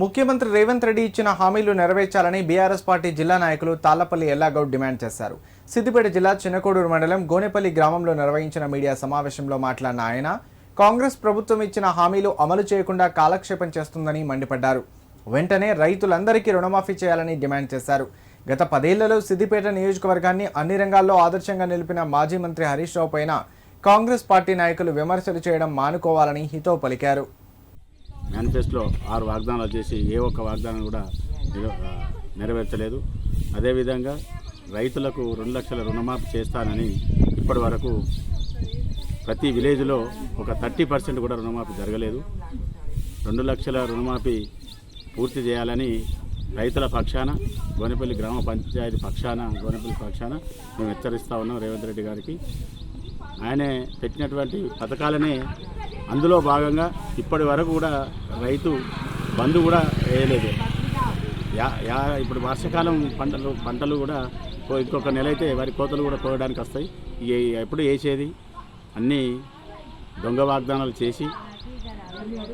ముఖ్యమంత్రి రేవంత్ రెడ్డి ఇచ్చిన హామీలు నెరవేర్చాలని బీఆర్ఎస్ పార్టీ జిల్లా నాయకులు తాళ్ళపల్లి ఎల్లాగౌడ్ డిమాండ్ చేశారు. సిద్దిపేట జిల్లా చిన్నకోడూరు మండలం గోనెపల్లి గ్రామంలో నిర్వహించిన మీడియా సమావేశంలో మాట్లాడిన ఆయన కాంగ్రెస్ ప్రభుత్వం ఇచ్చిన హామీలు అమలు చేయకుండా కాలక్షేపం చేస్తుందని మండిపడ్డారు. వెంటనే రైతులందరికీ రుణమాఫీ చేయాలని డిమాండ్ చేశారు. గత పదేళ్ళలో సిద్దిపేట నియోజకవర్గాన్ని అన్ని రంగాల్లో ఆదర్శంగా నిలిపిన మాజీ మంత్రి హరీష్ రావు పైన కాంగ్రెస్ పార్టీ నాయకులు విమర్శలు చేయడం మానుకోవాలని హితో పలికారు. మేనిఫెస్టోలో ఆరు వాగ్దానాలు చేసి ఏ ఒక్క వాగ్దానం కూడా నెరవేర్చలేదు. అదేవిధంగా రైతులకు రెండు లక్షల రుణమాఫీ చేస్తానని ఇప్పటి వరకు ప్రతి విలేజ్లో ఒక థర్టీ పర్సెంట్ కూడా రుణమాఫీ జరగలేదు. రెండు లక్షల రుణమాఫీ పూర్తి చేయాలని రైతుల పక్షాన గోనెపల్లి గ్రామ పంచాయతీ పక్షాన గోనెపల్లి పక్షాన మేము హెచ్చరిస్తా ఉన్నాం రేవంత్ రెడ్డి గారికి. ఆయనే పెట్టినటువంటి పథకాలనే అందులో భాగంగా ఇప్పటి వరకు కూడా రైతు బంధు కూడా వేయలేదు. యా యా ఇప్పుడు వర్షాకాలం పంటలు పంటలు కూడా ఇంకొక నెల అయితే వరి కోతలు కూడా కోయడానికి వస్తాయి. ఎప్పుడు వేసేది? అన్నీ దొంగ వాగ్దానాలు చేసి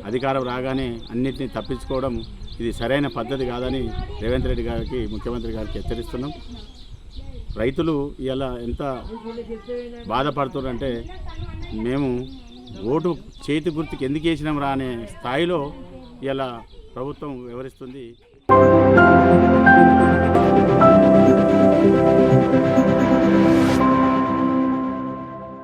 అధికారం రాగానే అన్నింటినీ తప్పించుకోవడం ఇది సరైన పద్ధతి కాదని రేవంత్ రెడ్డి గారికి ముఖ్యమంత్రి గారికి హెచ్చరిస్తున్నాం. రైతులు ఇలా ఎంత బాధపడుతున్నారంటే మేము ఓటు చేతి గుర్తుకి ఎందుకు వేసినాం రా అనే స్థాయిలో ఇలా ప్రభుత్వం వివరిస్తుంది